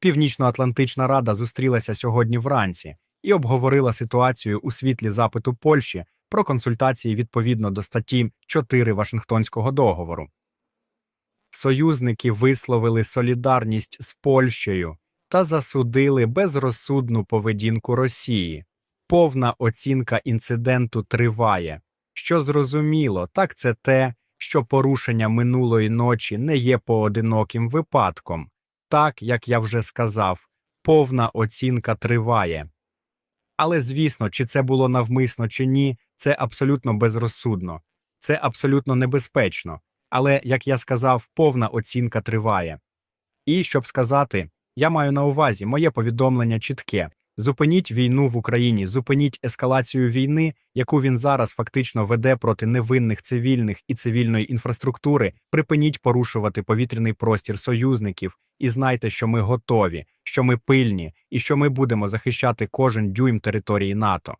Північно-Атлантична Рада зустрілася сьогодні вранці і обговорила ситуацію у світлі запиту Польщі про консультації відповідно до статті 4 Вашингтонського договору. Союзники висловили солідарність з Польщею та засудили безрозсудну поведінку Росії. Повна оцінка інциденту триває. Що зрозуміло, так це те, що порушення минулої ночі не є поодиноким випадком. Так, як я вже сказав, повна оцінка триває. Але звісно, чи це було навмисно чи ні, це абсолютно безрозсудно, це абсолютно небезпечно. Але, як я сказав, повна оцінка триває. І щоб сказати, я маю на увазі моє повідомлення чітке: зупиніть війну в Україні, зупиніть ескалацію війни, яку він зараз фактично веде проти невинних цивільних і цивільної інфраструктури. Припиніть порушувати повітряний простір союзників і знайте, що ми готові, що ми пильні і що ми будемо захищати кожен дюйм території НАТО.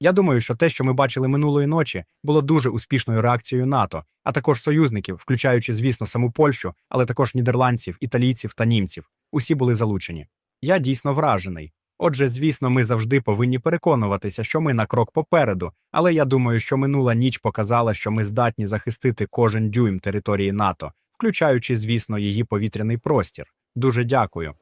Я думаю, що те, що ми бачили минулої ночі, було дуже успішною реакцією НАТО, а також союзників, включаючи, звісно, саму Польщу, але також нідерландців, італійців та німців. Усі були залучені. Я дійсно вражений. Отже, звісно, ми завжди повинні переконуватися, що ми на крок попереду, але я думаю, що минула ніч показала, що ми здатні захистити кожен дюйм території НАТО, включаючи, звісно, її повітряний простір. Дуже дякую.